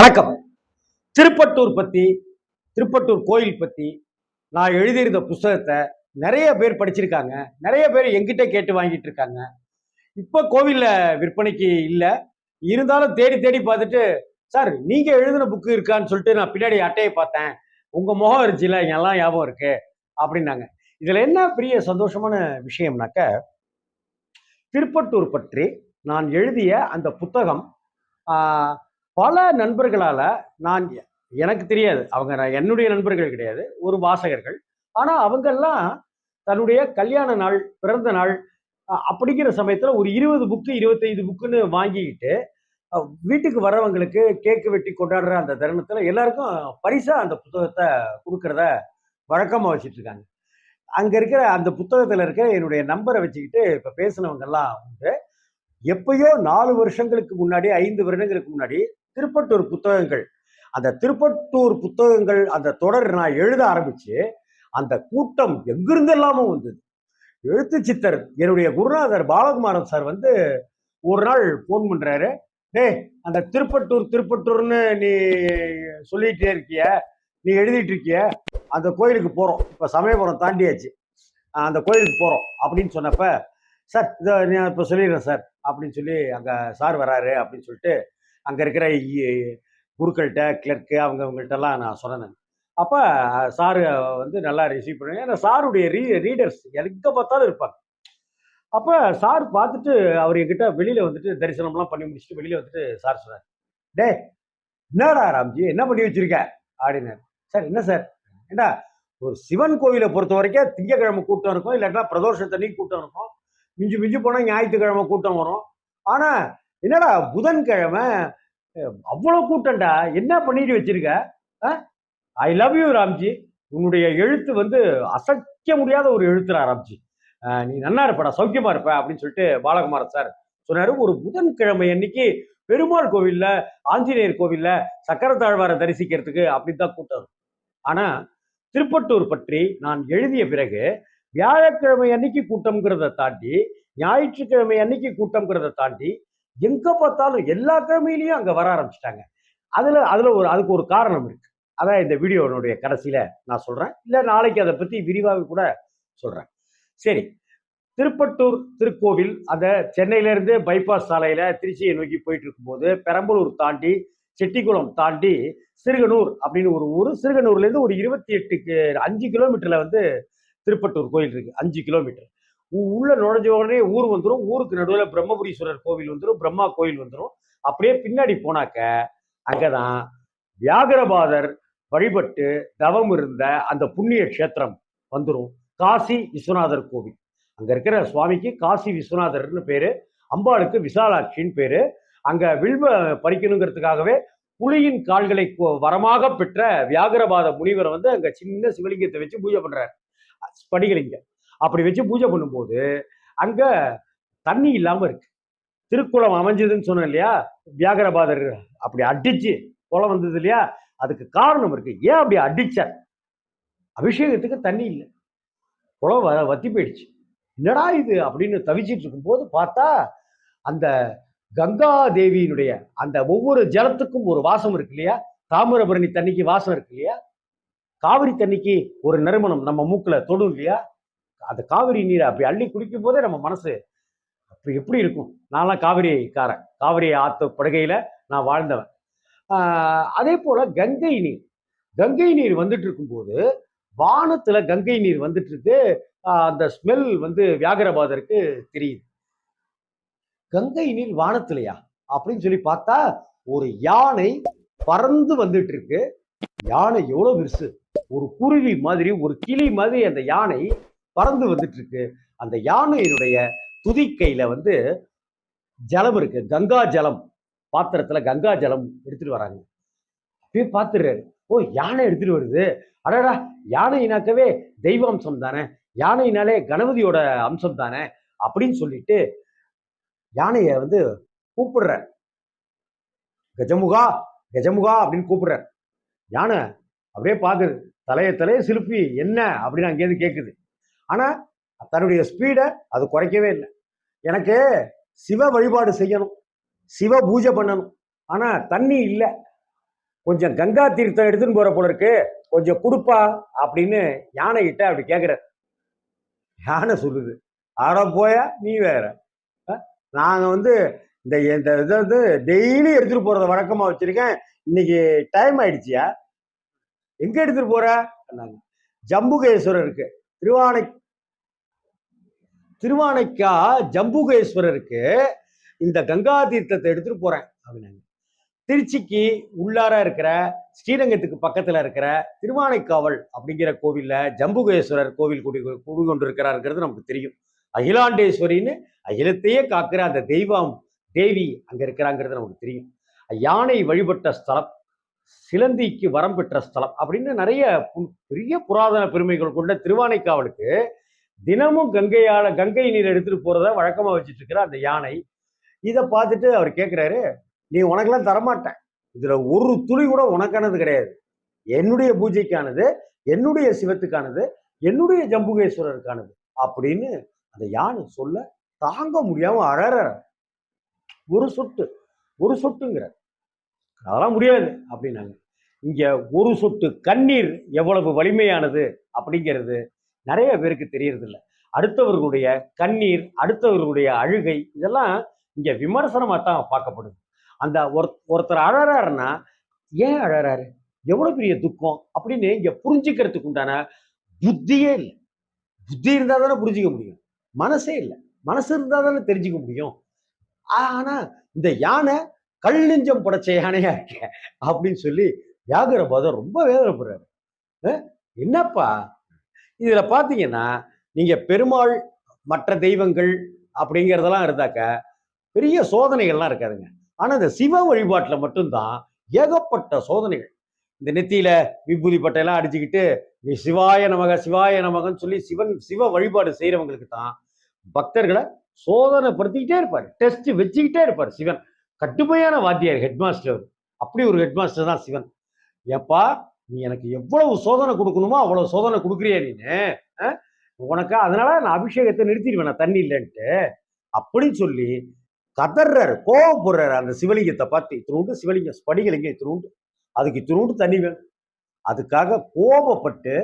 வணக்கம். திருப்பட்டூர் பத்தி திருப்பட்டூர் கோயில் பத்தி நான் எழுதியிருந்த புஸ்தகத்தை நிறைய பேர் படிச்சிருக்காங்க. நிறைய பேர் எங்கிட்ட கேட்டு வாங்கிட்டு இருக்காங்க. இப்போ கோவில்ல விற்பனைக்கு இல்லை. இருந்தாலும் தேடி தேடி பார்த்துட்டு சார் நீங்க எழுதின புக்கு இருக்கான்னு சொல்லிட்டு நான் பின்னாடி அட்டையை பார்த்தேன். உங்க முகம் இருந்துச்சுல எல்லாம் ஞாபகம் இருக்கு. அப்படின்னாங்க. இதுல என்ன பெரிய சந்தோஷமான விஷயம்னாக்க திருப்பட்டூர் பற்றி நான் எழுதிய அந்த புத்தகம் பல நண்பர்களால நான் எனக்கு தெரியாது. அவங்க நான் என்னுடைய நண்பர்கள் கிடையாது. ஒரு வாசகர்கள். ஆனா அவங்கெல்லாம் தன்னுடைய கல்யாண நாள் பிறந்த நாள் அப்படிங்கிற சமயத்துல ஒரு இருபது புக்கு இருபத்தைந்து புக்குன்னு வாங்கிக்கிட்டு வீட்டுக்கு வரவங்களுக்கு கேக்கு வெட்டி கொண்டாடுற அந்த தருணத்துல எல்லாருக்கும் பரிசா அந்த புத்தகத்தை கொடுக்கறத வழக்கமா வச்சுட்டு இருக்காங்க அங்க இருக்கிற அந்த புத்தகத்துல இருக்கிற என்னுடைய நம்பரை வச்சுக்கிட்டு இப்ப பேசினவங்க எல்லாம் உண்டு. எப்பயோ நாலு வருஷங்களுக்கு முன்னாடி ஐந்து வருடங்களுக்கு முன்னாடி திருப்பட்டூர் புத்தகங்கள். அந்த திருப்பட்டூர் புத்தகங்கள் அந்த தொடர் நான் எழுத ஆரம்பிச்சு அந்த கூட்டம் எங்கிருந்தெல்லாமோ வந்தது. எழுத்து சித்தர் என்னுடைய குருநாதர் பாலகுமாரன் சார் வந்து ஒரு நாள் ஃபோன் பண்றாரு. டே அந்த திருப்பட்டூர் திருப்பட்டூர்னு நீ சொல்லிட்டே இருக்கிய நீ எழுதிட்டு இருக்கிய அந்த கோயிலுக்கு போறோம். இப்ப சமயபுரம் தாண்டியாச்சு. அந்த கோயிலுக்கு போறோம் அப்படின்னு சொன்னப்ப சார் இதை நான் இப்போ சொல்லிடுறேன் சார் அப்படின்னு சொல்லி அங்கே சார் வராரு அப்படின்னு சொல்லிட்டு அங்கே இருக்கிற இ- குருக்கள்கிட்ட கிளர்க்கு அவங்க அவங்கள்ட்டெல்லாம் நான் சொன்னேன் அப்போ சாரு வந்து நல்லா ரிசீவ் பண்ணுவேன் ஏன்னா சாருடைய ரீ ரீடர்ஸ் எங்கே பார்த்தாலும் இருப்பாங்க. அப்போ சார் பார்த்துட்டு அவர் என்கிட்ட வெளியில் வந்துட்டு தரிசனம்லாம் பண்ணி முடிச்சுட்டு வெளியில் வந்துட்டு சார் சொன்னார். டே என்னடா ராம்ஜி? என்ன பண்ணி வச்சிருக்க? அப்படின்னாரு. சார் என்ன சார்? ஏண்டா ஒரு சிவன் கோவிலை பொறுத்த வரைக்கும் திங்கக்கிழமை கூட்டம் இருக்கும். இல்லாட்டா பிரதோஷத்தன்னைக்கு கூட்டம் இருக்கும். மிஞ்சி மிஞ்சி போனால் ஞாயிற்றுக்கிழமை கூட்டம் வரும். ஆனால் என்னடா புதன்கிழமை? அவ்வளோ கூட்டம்டா. என்ன பண்ணிட்டு வச்சிருக்க? I love you Ramji. உன்னுடைய எழுத்து வந்து அசைக்க முடியாத ஒரு எழுத்துரா ராம்ஜி. நீ நல்லா இருப்படா சௌக்கியமா இருப்ப அப்படின்னு சொல்லிட்டு பாலகுமாரன் சார் சொன்னாரு. ஒரு புதன்கிழமை அன்னைக்கு பெருமாள் கோவில்ல ஆஞ்சநேயர் கோவில்ல சக்கரத்தாழ்வாரை தரிசிக்கிறதுக்கு அப்படின்னு தான் கூட்டம். ஆனா திருப்பட்டூர் பற்றி நான் எழுதிய பிறகு வியாழக்கிழமை அன்னைக்கு கூட்டம்ங்கிறத தாண்டி ஞாயிற்றுக்கிழமை அன்னைக்கு கூட்டம்ங்கிறத தாண்டி எங்க பார்த்தாலும் எல்லா கிழமையிலையும் அங்க வர ஆரம்பிச்சிட்டாங்க. அதுல அதுல ஒரு அதுக்கு ஒரு காரணம் இருக்கு. அதான் இந்த வீடியோனுடைய கடைசியில நான் சொல்றேன். இல்ல நாளைக்கு அதை பத்தி விரிவாக கூட சொல்றேன். சரி. திருப்பட்டூர் திருக்கோவில் அந்த சென்னையில இருந்து பைபாஸ் சாலையில திருச்சியை நோக்கி போயிட்டு இருக்கும்போது பெரம்பலூர் தாண்டி செட்டிக்குளம் தாண்டி சிறுகனூர் அப்படின்னு ஒரு ஊர். சிறுகனூர்ல இருந்து ஒரு இருபத்தி எட்டுக்கு அஞ்சு கிலோமீட்டர்ல வந்து திருப்பட்டூர் கோயில் இருக்கு. அஞ்சு கிலோமீட்டர். உள்ள நுழைஞ்ச உடனே ஊர் வந்துடும் ஊருக்கு நடுவில் பிரம்மபுரீஸ்வரர் கோவில் வந்துடும் பிரம்மா கோயில் வந்துடும் அப்படியே பின்னாடி போனாக்க அங்கதான் வியாகரபாதர் வழிபட்டு தவம் இருந்த அந்த புண்ணிய க்ஷேத்திரம் வந்துடும் காசி விஸ்வநாதர் கோவில். அங்க இருக்கிற சுவாமிக்கு காசி விஸ்வநாதர்னு பேரு. அம்பாளுக்கு விசாலாட்சின்னு பேரு. அங்க வில்வ பறிக்கணுங்கிறதுக்காகவே புலியின் கால்களை வரமாக பெற்ற வியாகரபாத முனிவரை வந்து அங்க சின்ன சிவலிங்கத்தை வச்சு பூஜை பண்றாரு. படிகலிங்கம் அப்படி வச்சு பூஜை பண்ணும்போது அங்க தண்ணி இல்லாம இருக்கு. திருக்குளம் அமைஞ்சதுன்னு சொன்னேன் இல்லையா? வியாகரபாதர் அப்படி அடிச்சு குளம் வந்தது இல்லையா? அதுக்கு காரணம் இருக்கு. ஏன் அப்படி அடிச்சார் அபிஷேகத்துக்கு தண்ணி இல்லை. குளம் வ- வத்தி போயிடுச்சு. என்னடா இது அப்படின்னு தவிச்சிட்டு இருக்கும்போது பார்த்தா அந்த கங்கா தேவியினுடைய அந்த ஒவ்வொரு ஜலத்துக்கும் ஒரு வாசம் இருக்கு இல்லையா? தாமிரபரணி தண்ணிக்கு வாசம் இருக்கு இல்லையா? காவிரி தண்ணிக்கு ஒரு நறுமணம் நம்ம மூக்கில் தொடும் இல்லையா? அந்த காவிரி நீரை அப்படி அள்ளி குடிக்கும் போதே நம்ம மனசு அப்படி எப்படி இருக்கும்? நான்லாம் காவிரிக்காரன். காவிரி ஆத்து படுகையில நான் வாழ்ந்தவன். ஆஹ் அதே போல கங்கை நீர். கங்கை நீர் வந்துட்டு இருக்கும்போது வானத்துல கங்கை நீர் வந்துட்டு இருக்கு. அந்த ஸ்மெல் வந்து வியாகரபாதருக்கு தெரியுது. கங்கை நீர் வானத்திலையா? அப்படின்னு சொல்லி பார்த்தா ஒரு யானை பறந்து வந்துட்டு இருக்கு. யானை எவ்வளவு பெருசு? ஒரு குருவி மாதிரி ஒரு கிளி மாதிரி அந்த யானை பறந்து வந்துட்டு இருக்கு அந்த யானையினுடைய துதிக்கையில வந்து ஜலம் இருக்கு. கங்கா ஜலம். பாத்திரத்துல கங்கா ஜலம் எடுத்துட்டு வராங்க. அப்படியே பார்த்துடுறாரு ஓ யானை எடுத்துட்டு வருது. அடடா யானைனாக்கவே தெய்வ அம்சம் தானே. யானைனாலே கணபதியோட அம்சம் தானே அப்படின்னு சொல்லிட்டு யானையை வந்து கூப்பிடுற. கஜமுகா கஜமுகா அப்படின்னு கூப்பிடுற. யானை அப்படியே பார்க்குது தலைய தலைய சிலுப்பி என்ன? அப்படின்னு அங்கேருந்து கேட்குது ஆனால் தன்னுடைய ஸ்பீடை அது குறைக்கவே இல்லை. எனக்கு சிவ வழிபாடு செய்யணும். சிவ பூஜை பண்ணணும். ஆனால் தண்ணி இல்லை. கொஞ்சம் கங்கா தீர்த்தம் எடுத்துன்னு போகிற போல இருக்கு. கொஞ்சம் கொடுப்பா அப்படின்னு யானை கிட்ட அப்படி கேட்குறாரு யானை சொல்லுது ஆட போயா நீ வேற. நாங்கள் வந்து இந்த இந்த இதை வந்து டெய்லி எடுத்துகிட்டு போகிறத வழக்கமாக வச்சுருக்கேன். இன்னைக்கு டைம் ஆயிடுச்சியா? எங்கே எடுத்துட்டு போற? ஜம்புகேஸ்வரர் இருக்குது திருவானை திருவானைக்கா ஜம்புகேஸ்வரருக்கு இந்த கங்கா தீர்த்தத்தை எடுத்துட்டு போறேன் அப்படின்னாங்க திருச்சிக்கு உள்ளார இருக்கிற ஸ்ரீரங்கத்துக்கு பக்கத்துல இருக்கிற திருவானைக்காவல் அப்படிங்கிற கோவில்ல ஜம்புகேஸ்வரர் கோவில் குடி குடி கொண்டிருக்கிறாருங்கிறது நமக்கு தெரியும். அகிலாண்டேஸ்வரின்னு அகிலத்தையே காக்கிற அந்த தெய்வம் தேவி அங்க இருக்கிறாங்கிறது நமக்கு தெரியும். யானை வழிபட்ட ஸ்தலம் சிலந்திக்கு வரம் பெற்ற ஸ்தலம் அப்படின்னு நிறைய பு- பெரிய புராதன பெருமைகள் கொண்ட திருவானைக்காவலுக்கு தினமும் கங்கையால கங்கை நீர் எடுத்துட்டு போறத வழக்கமா வச்சுட்டு இருக்கிற அந்த யானை இதை பார்த்துட்டு அவர் கேட்குறாரு நீ உனக்கெல்லாம் தரமாட்டேன். இதுல ஒரு துளி கூட உனக்கானது கிடையாது. என்னுடைய பூஜைக்கானது என்னுடைய சிவத்துக்கானது என்னுடைய ஜம்புகேஸ்வரருக்கானது. அப்படின்னு அந்த யானை சொல்ல தாங்க முடியாம அழற ஒரு சொட்டு ஒரு சொட்டுங்கிற அதெல்லாம் முடியாது அப்படின்னாங்க. இங்க ஒரு சொட்டு கண்ணீர் எவ்வளவு வலிமையானது? அப்படிங்கிறது நிறைய பேருக்கு தெரியறதில்ல. அடுத்தவர்களுடைய கண்ணீர் அடுத்தவர்களுடைய அழுகை இதெல்லாம் இங்கே விமர்சனமாக தான் பார்க்கப்படுது. அந்த ஒரு ஒருத்தர் அழறாருன்னா ஏன் அழறாரு? எவ்வளோ பெரிய துக்கம்? அப்படின்னு இங்கே புரிஞ்சுக்கிறதுக்கு உண்டான புத்தியே இல்லை. புத்தி இருந்தால் தானே புரிஞ்சிக்க முடியும். மனசே இல்லை. மனசு இருந்தால் தானே தெரிஞ்சுக்க முடியும். ஆனால் இந்த யானை கல் நெஞ்சம் படைச்ச யானையா இருக்க? அப்படின்னு சொல்லி வியாகர பதம் ரொம்ப வேதனைப்படுறாரு. என்னப்பா? இதுல பாத்தீங்கன்னா நீங்க பெருமாள் மற்ற தெய்வங்கள் அப்படிங்கிறதெல்லாம் இருந்தாக்க பெரிய சோதனைகள்லாம் இருக்காதுங்க. ஆனா இந்த சிவ வழிபாட்டில் மட்டும்தான் ஏகப்பட்ட சோதனைகள். இந்த நெத்தியில விபூதி பட்டையெல்லாம் அடிச்சுக்கிட்டு நீ சிவாய நமக சிவாய நமகன்னு சொல்லி சிவன் சிவ வழிபாடு செய்யறவங்களுக்கு தான் பக்தர்களை சோதனைப்படுத்திக்கிட்டே இருப்பார். டெஸ்ட் வச்சுக்கிட்டே இருப்பார் சிவன். கட்டுமையான வாத்தியார் ஹெட்மாஸ்டர் அப்படி ஒரு ஹெட்மாஸ்டர் தான் சிவன். ஏப்பா நீ எனக்கு எவ்வளவு சோதனை கொடுக்கணுமோ அவ்வளவு சோதனை கொடுக்குறியா நீனு. உனக்கு அதனால நான் அபிஷேகத்தை நிறுத்திடுவேன் நான் தண்ணி இல்லைன்ட்டு. அப்படின்னு சொல்லி கதறாரு கோபப்படுறாரு அந்த சிவலிங்கத்தை பார்த்து. இத்தினூண்டு சிவலிங்கம் ஸ்படிகலிங்கம் இத்தினூண்டு அதுக்கு இத்தினூண்டு தண்ணி வேணும். அதுக்காக கோபப்பட்டு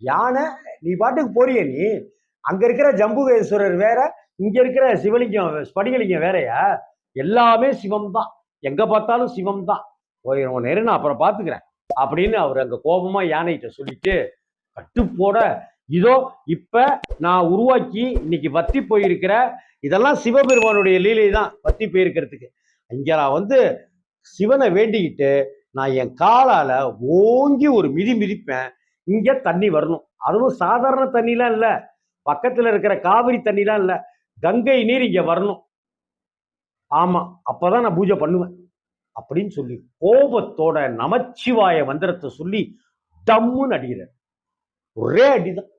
யானை நீ பாட்டுக்கு போறிய நீ? அங்க இருக்கிற ஜம்புகேஸ்வரர் வேற இங்க இருக்கிற சிவலிங்கம் ஸ்படிகலிங்கம் வேறையா? எல்லாமே சிவம் தான் எங்க பார்த்தாலும் சிவம் தான் போயிடும் நான் அப்புறம் பாத்துக்கிறேன் அப்படின்னு அவர் அங்க கோபமா யானைகிட்ட சொல்லிட்டு கட்டுப்போட இதோ இப்ப நான் உருவாக்கி இன்னைக்கு வத்தி போயிருக்கிற இதெல்லாம் சிவபெருமானுடைய லீலை தான் வத்தி போயிருக்கிறதுக்கு. இங்க நான் வந்து சிவனை வேண்டிக்கிட்டு நான் என் காலால ஓங்கி ஒரு மிதி மிதிப்பேன். இங்க தண்ணி வரணும். அதுவும் சாதாரண தண்ணிலாம் இல்ல. பக்கத்துல இருக்கிற காவிரி தண்ணிலாம் இல்ல. கங்கை நீர் இங்க வரணும். ஆமா அப்பதான் நான் பூஜை பண்ணுவேன். அப்படின்னு சொல்லி கோபத்தோட நமச்சிவாய மந்திரத்தை சொல்லி டம்முன்னு அடிக்கிறார். ஒரே அடிதான்.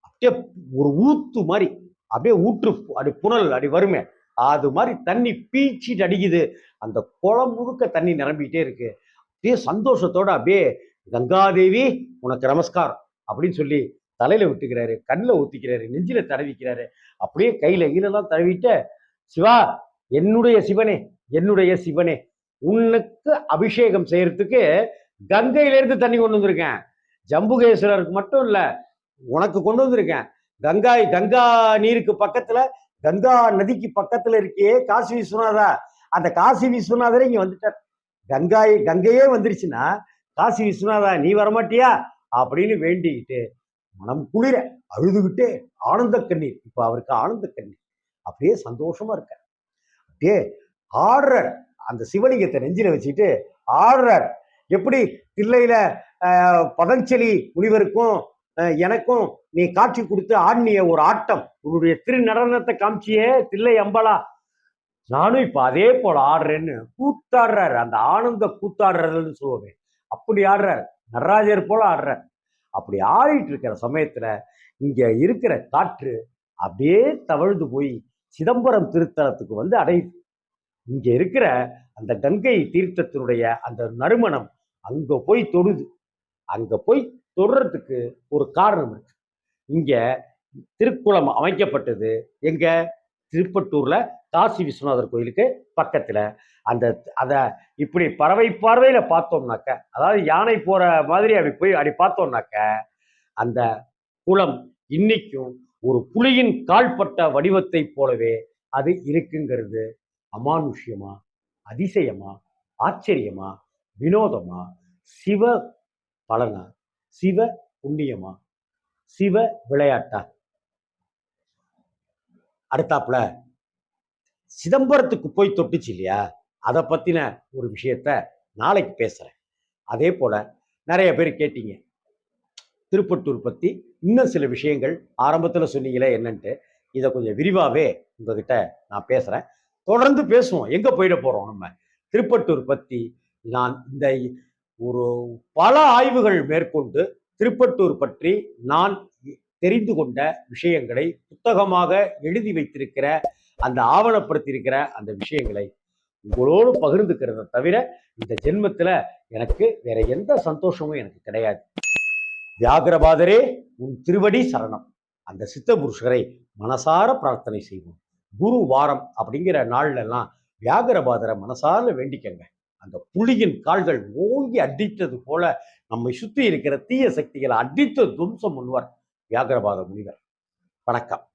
அப்படியே ஒரு ஊத்து மாதிரி அப்படியே ஊற்று அப்படி புனல் அடி வருமே அது மாதிரி தண்ணி பீச்சிட்டு அடிக்குது. அந்த குளம் முழுக்க தண்ணி நிரம்பிட்டே இருக்கு. அப்படியே சந்தோஷத்தோட அப்படியே கங்காதேவி உனக்கு நமஸ்காரம் அப்படின்னு சொல்லி தலையில விட்டுக்கிறாரு கண்ணில் ஊத்திக்கிறாரு நெஞ்சில தடவிக்கிறாரு. அப்படியே கையில ஈரெல்லாம் தடவிட்டு சிவா என்னுடைய சிவனே என்னுடைய சிவனே உன்னுக்கு அபிஷேகம் செய்யறதுக்கு கங்கையிலேருந்து தண்ணி கொண்டு வந்திருக்கேன். ஜம்புகேஸ்வரருக்கு மட்டும் இல்லை உனக்கு கொண்டு வந்திருக்கேன். கங்காய் கங்கா நீருக்கு பக்கத்துல கங்கா நதிக்கு பக்கத்துல இருக்கே காசி விஸ்வநாதா. அந்த காசி விஸ்வநாதரே இங்க வந்துட்டார். கங்காய் கங்கையே வந்துருச்சுன்னா காசி விஸ்வநாதா நீ வரமாட்டியா? அப்படின்னு வேண்டிக்கிட்டு மனம் குளிர அழுதுகிட்டே ஆனந்த கண்ணீர். இப்ப அவருக்கு ஆனந்த கண்ணீர். அப்படியே சந்தோஷமா இருக்க அப்படியே ஆடுற அந்த சிவலிங்கத்தை நெஞ்சில வச்சுட்டு ஆடுறார். எப்படி? தில்லையில பதஞ்சலி முனிவருக்கும் எனக்கும் நீ காட்சி கொடுத்து ஆடினிய ஒரு ஆட்டம். உன்னுடைய திரு நடனத்தை காமிச்சியே தில்லை அம்பலா. நானும் இப்ப அதே போல ஆடுறேன்னு கூத்தாடுறாரு. அந்த ஆனந்த கூத்தாடுறதுன்னு சொல்லுவேன் அப்படி ஆடுறாரு. நடராஜர் போல ஆடுறார். அப்படி ஆடிட்டு இருக்கிற சமயத்துல இங்க இருக்கிற காற்று அப்படியே தவழ்ந்து போய் சிதம்பரம் திருத்தலத்துக்கு வந்து அடையுது. இங்க இருக்கிற அந்த கங்கை தீர்த்தத்தினுடைய அந்த நறுமணம் அங்க போய் தொடுது. அங்க போய் தொடுறதுக்கு ஒரு காரணம் இருக்கு. இங்க திருக்குளம் அமைக்கப்பட்டது எங்க? திருப்பட்டூர்ல காசி விஸ்வநாதர் கோயிலுக்கு பக்கத்துல. அந்த அதை இப்படி பறவை பார்வையில பார்த்தோம்னாக்க அதாவது யானை போற மாதிரி அப்படி போய் அப்படி பார்த்தோம்னாக்க அந்த குளம் இன்னைக்கும் ஒரு புலியின் கால்பட்ட வடிவத்தை போலவே அது இருக்குங்கிறது அமானுஷ்யமா அதிசயமா ஆச்சரியமா வினோதமா சிவ பலனா சிவ புண்ணியமா சிவ விளையாட்டா? அடுத்தாப்புல சிதம்பரத்துக்கு போய் தொட்டுச்சு இல்லையா? அதை பத்தின ஒரு விஷயத்த நாளைக்கு பேசுறேன். அதே போல நிறைய பேர் கேட்டீங்க. திருப்பட்டூர் பத்தி இன்னும் சில விஷயங்கள் ஆரம்பத்துல சொன்னீங்களே என்னன்ட்டு. இதை கொஞ்சம் விரிவாவே உங்ககிட்ட நான் பேசுறேன். தொடர்ந்து பேசுவோம். எங்க போயிட போறோம் நம்ம? திருப்பட்டூர் பத்தி நான் இந்த ஒரு பல ஆய்வுகள் மேற்கொண்டு திருப்பட்டூர் பற்றி நான் தெரிந்து கொண்ட விஷயங்களை புத்தகமாக எழுதி வைத்திருக்கிற அந்த ஆவணப்படுத்தியிருக்கிற அந்த விஷயங்களை உங்களோடு பகிர்ந்துக்கிறத தவிர இந்த ஜென்மத்தில் எனக்கு வேற எந்த சந்தோஷமும் எனக்கு கிடையாது. வியாகரபாதரே உன் திருவடி சரணம். அந்த சித்த புருஷரை மனசார பிரார்த்தனை செய்வோம். குரு வாரம் அப்படிங்கிற நாள்லலாம் வியாகரபாதரை மனசார வேண்டிக்கங்க. அந்த புலியின் கால்கள் ஓங்கி அடித்தது போல நம்மை சுற்றி இருக்கிற தீய சக்திகளை அடித்து துவம்சம் முன்வர் வியாகரபாத முனிவர். வணக்கம்.